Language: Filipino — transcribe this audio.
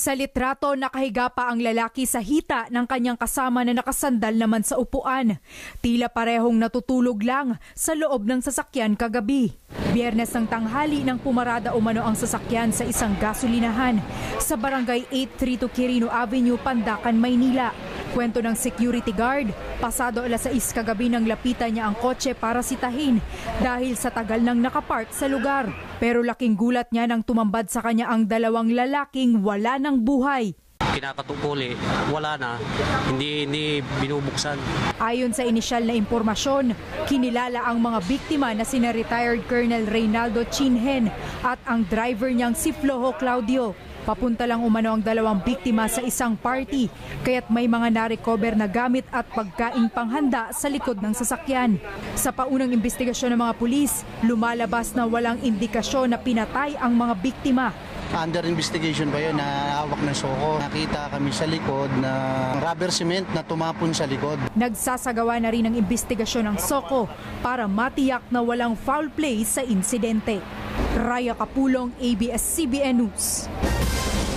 Sa litrato, nakahiga pa ang lalaki sa hita ng kanyang kasama na nakasandal naman sa upuan. Tila parehong natutulog lang sa loob ng sasakyan kagabi. Biyernes ng tanghali nang pumarada umano ang sasakyan sa isang gasolinahan sa barangay 832 Quirino Avenue, Pandacan, Maynila. Kwento ng security guard, pasado alas 6 kagabi nang lapitan niya ang kotse para sitahin dahil sa tagal nang nakapark sa lugar. Pero laking gulat niya nang tumambad sa kanya ang dalawang lalaking wala ng buhay. Kinakatukuli, wala na, hindi, hindi binubuksan. Ayon sa inisyal na impormasyon, kinilala ang mga biktima na sina retired Colonel Reynaldo Chinhen at ang driver niyang si Flojo Claudio. Papunta lang umano ang dalawang biktima sa isang party, kaya't may mga narecover na gamit at pagkaing panghanda sa likod ng sasakyan. Sa paunang investigasyon ng mga pulis, lumalabas na walang indikasyon na pinatay ang mga biktima. Under investigation ba yun na hawak ng soko? Nakita kami sa likod na rubber cement na tumapon sa likod. Nagsasagawa na rin ng investigasyon ng Soko para matiyak na walang foul play sa insidente. Raya Kapulong, ABS-CBN News.